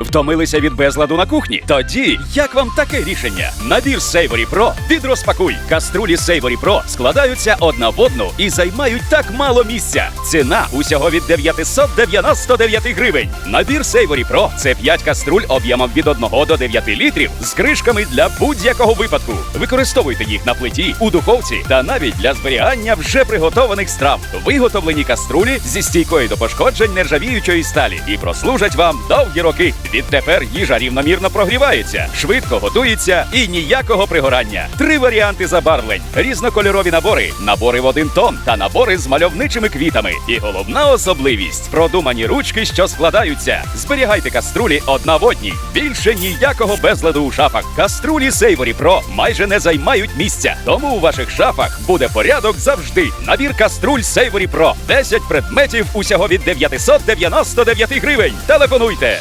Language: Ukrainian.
Втомилися від безладу на кухні? Тоді як вам таке рішення? Набір Savory Pro від розпакуй. Каструлі Savory Pro складаються одна в одну і займають так мало місця. Ціна усього від 999 гривень. Набір Savory Pro – це 5 каструль об'ємом від 1 до 9 літрів з кришками для будь-якого випадку. Використовуйте їх на плиті, у духовці та навіть для зберігання вже приготованих страв. Виготовлені каструлі зі стійкою до пошкоджень нержавіючої сталі і прослужать вам довгі роки. Відтепер їжа рівномірно прогрівається, швидко готується і ніякого пригорання. Три варіанти забарвлень, різнокольорові набори, набори в один тон та набори з мальовничими квітами. І головна особливість продумані ручки, що складаються. Зберігайте каструлі одна в одній. Більше ніякого безладу у шафах. Каструлі Savory Pro майже не займають місця. Тому у ваших шафах буде порядок завжди. Набір каструль Savory Pro. 10 предметів усього від 999 гривень. Телефонуйте